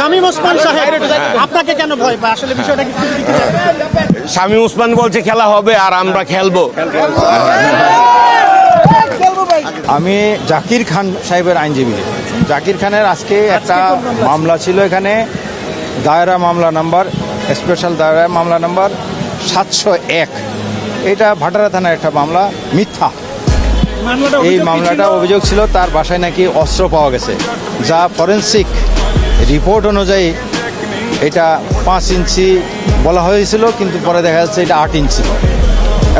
শামীম ওসমান সাহেব আপনাকে কেন ভয় পায়? আসলে বিষয়টা কি? স্বামী উসমান বলছে খেলা হবে আর আমরা খেলব। আমি জাকির খান সাহেবের আইনজীবী। জাকির খানের আজকে একটা মামলা ছিল এখানে দায়রা মামলা নাম্বার স্পেশাল দায়রা মামলা নাম্বার সাতশো এক। এটা ভাটারা থানার একটা মামলা মিথ্যা। এই মামলাটা অভিযোগ ছিল তার বাসায় নাকি অস্ত্র পাওয়া গেছে। যা ফরেন্সিক রিপোর্ট অনুযায়ী এটা পাঁচ ইঞ্চি বলা হয়েছিল, কিন্তু পরে দেখা যাচ্ছে এটা আট ইঞ্চি।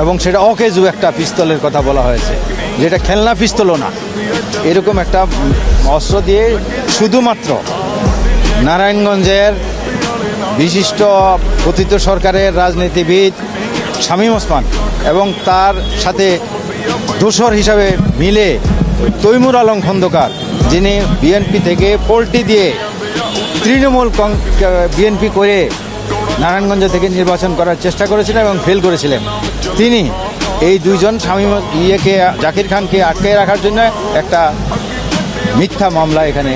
এবং সেটা অকেজু একটা পিস্তলের কথা বলা হয়েছে, যেটা খেলনা পিস্তলও না। এরকম একটা অস্ত্র দিয়ে শুধুমাত্র নারায়ণগঞ্জের বিশিষ্ট কথিত সরকারের রাজনীতিবিদ শামীম ওসমান এবং তার সাথে দোসর হিসাবে মিলে তৈমুর আলম খন্দকার, যিনি বিএনপি থেকে পোল্টি দিয়ে তৃণমূল বিএনপি করে নারায়ণগঞ্জ থেকে নির্বাচন করার চেষ্টা করেছিলেন এবং ফেল করেছিলেন। তিনি এই দুইজন স্বামী ইয়েকে, জাকির খানকে আটকে রাখার জন্য একটা মিথ্যা মামলা এখানে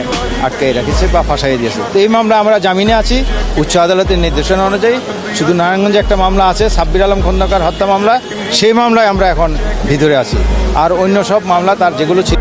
আটকে রেখেছে বা ফাঁসাই দিয়েছে। এই মামলা আমরা জামিনে আছি। উচ্চ আদালতের নির্দেশনা অনুযায়ী শুধু নারায়ণগঞ্জে একটা মামলা আছে, সাব্বির আলম খন্দকার হত্যা মামলা। সেই মামলায় আমরা এখন ভিতরে আছি। আর অন্য সব মামলা তার যেগুলো ছিল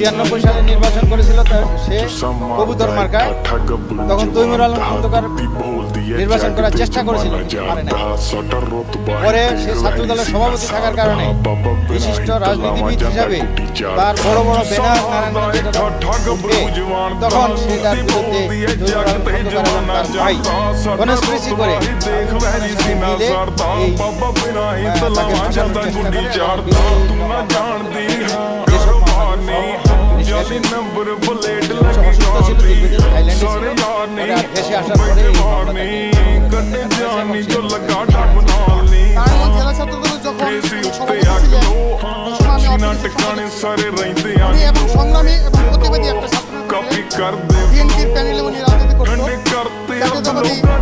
ছিয়ানব্বই সালে নির্বাচন করেছিল সে কবুতর মার্কা তখন তৈমুর আলম খন্দকার নির্বাচন করার চেষ্টা করেছিল পারে সে ছাত্র দলের সভাপতি থাকার কারণে বিশিষ্ট রাজনীতিবিদ হিসাবে তার বড় বড় ব্যানার নারায়ণগঞ্জে তখন সে তার বিরুদ্ধে তার ভাই কনস্পিরেসি করে মিলে এই তাকে ফাঁসানোর চেষ্টা করে অসুস্থ ছিল দীর্ঘদিন থাইল্যান্ডে ছিল ওরা ভেসে আসার পরে এই মামলা নারায়ণগঞ্জ জেলা ছাত্র দলের যখন সভাপতি ছিলেন তখন আমি অর্থনীতি সম্পাদক ছিলাম। উনি এবং সংগ্রামী এবং প্রতিবাদী একটা ছাত্র বিএনপির প্যানেলে উনি রাজনীতি করতো জাতীয়তাবাদী দলের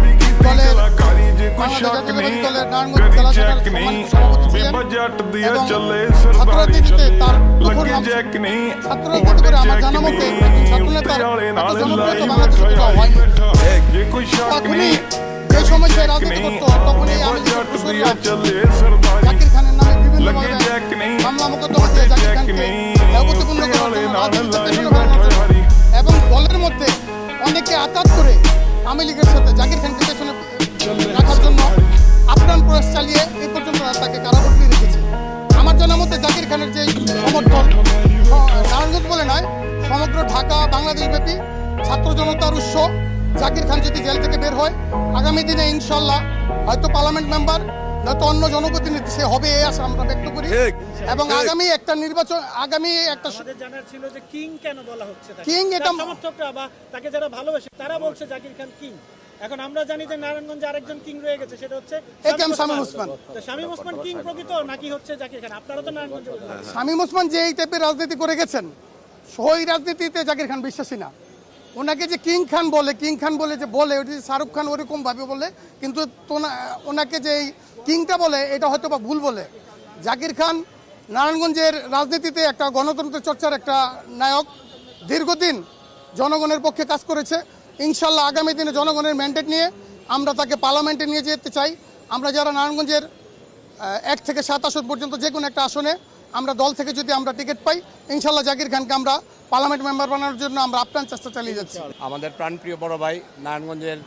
এবং যে সময় সে রাজনীতি করতো তখনই আমি জাকির খানের নামে বিভিন্ন মামলা মোকদ্দমা দিয়ে জাকির খানকে দলের মধ্যে অনেকে আঘাত করে আওয়ামী লীগের সাথে জাকির খানকে পেছনে প্রয়াস চালিয়ে এই পর্যন্ত তাকে কারাবন্দী রেখেছে। আমার জানার মধ্যে জাকির খানের যে সমর্থন নারায়ণগঞ্জ বলে নয় সমগ্র ঢাকা বাংলাদেশ ব্যাপী ছাত্র জনতার উৎস জাকির খান যদি জেল থেকে বের হয় আগামী দিনে ইনশাল্লাহ হয়তো পার্লামেন্ট মেম্বার নয়তো অন্য জনপ্রতিনিধি সে হবে এই আশা আমরা ব্যক্ত করি। এবং আগামী একটা নির্বাচন আগামী একটা জানার ছিল যে কিং কেন বলা হচ্ছে কিং এটা- সমর্থকরা বা তাকে যারা ভালোবাসে তারা বলছে জাকির খান কিং। এখন আমরা জানি যে নারায়ণগঞ্জে আরেকজন কিং রয়ে গেছে সেটা হচ্ছে এ শামীম ওসমান। তো শামীম ওসমান কিং প্রকৃত নাকি হচ্ছে জাকির খান আপনারা তো নারায়ণগঞ্জে শামীম ওসমান যে এই টাইপের রাজনীতি করে গেছেন ওই রাজনীতিতে জাকির খান বিশ্বাসী না। ওনাকে যে কিং খান বলে কিং খান বলে যে বলে ওটি শাহরুখ খান ওরকম ভাবে বলে কিন্তু ওনাকে যে এই কিংটা বলে এটা হয়তো বা ভুল বলে। জাকির খান নারায়ণগঞ্জের রাজনীতিতে একটা গণতন্ত্র চর্চার একটা নায়ক দীর্ঘদিন জনগণের পক্ষে কাজ করেছে। ইনশাল্লাহ আগামী দিনে জনগণের ম্যান্ডেট নিয়ে আমরা তাকে পার্লামেন্টে নিয়ে যেতে চাই। আমরা যারা নারায়ণগঞ্জের এক থেকে সাত আসন পর্যন্ত যে কোনো একটা আসনে আমরা দল থেকে যদি আমরা টিকিট পাই, ইনশাল্লাহ জাকির খানকে আমরা পার্লামেন্ট মেম্বার বানানোর জন্য আমরা আপ্রাণ চেষ্টা চালিয়ে যাচ্ছি। আমাদের প্রাণপ্রিয় বড় ভাই নারায়ণগঞ্জের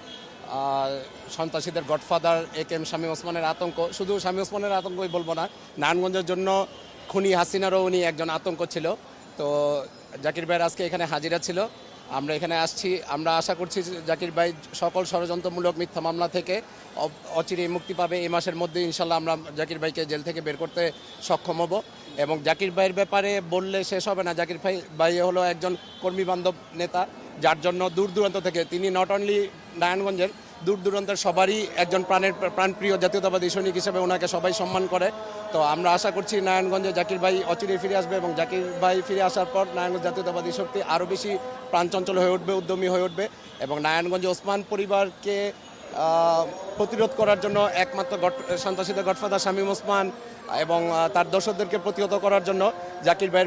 সন্ত্রাসীদের godfather A K M Shami ওসমানের আতঙ্ক। শুধু শামী ওসমানের আতঙ্কই বলব না, নারায়ণগঞ্জের জন্য খুনি হাসিনারও উনি একজন আতঙ্ক ছিল। তো জাকির ভাইয়ের আজকে এখানে হাজিরা ছিল। আমরা এখানে আসছি, আমরা আশা করছি জাকির ভাই সকল ষড়যন্ত্রমূলক মিথ্যা মামলা থেকে অচিরে মুক্তি পাবে। এই মাসের মধ্যে ইনশাল্লাহ আমরা জাকির ভাইকে জেল থেকে বের করতে সক্ষম হব এবং জাকির ভাইয়ের ব্যাপারে বললে শেষ হবে না। জাকির ভাই ভাই হলো একজন কর্মী বান্ধব নেতা, যার জন্য দূর দূরান্ত থেকে তিনি নট অনলি নারায়ণগঞ্জের দূর দূরান্তের সবারই একজন প্রাণের প্রাণপ্রিয় জাতীয়তাবাদী সৈনিক হিসেবে ওনাকে সবাই সম্মান করে। তো আমরা আশা করছি নারায়ণগঞ্জে জাকির ভাই অচিরে ফিরে আসবে এবং জাকির ভাই ফিরে আসার পর নারায়ণগঞ্জ জাতীয়তাবাদী শক্তি আরও বেশি প্রাণচঞ্চল হয়ে উঠবে, উদ্যমী হয়ে উঠবে এবং নারায়ণগঞ্জে ওসমান পরিবারকে প্রতিরোধ করার জন্য একমাত্র সন্ত্রাসীদের গডফাদার শামীম ওসমান এবং তার দর্শকদেরকে প্রতিহত করার জন্য জাকির ভাইয়ের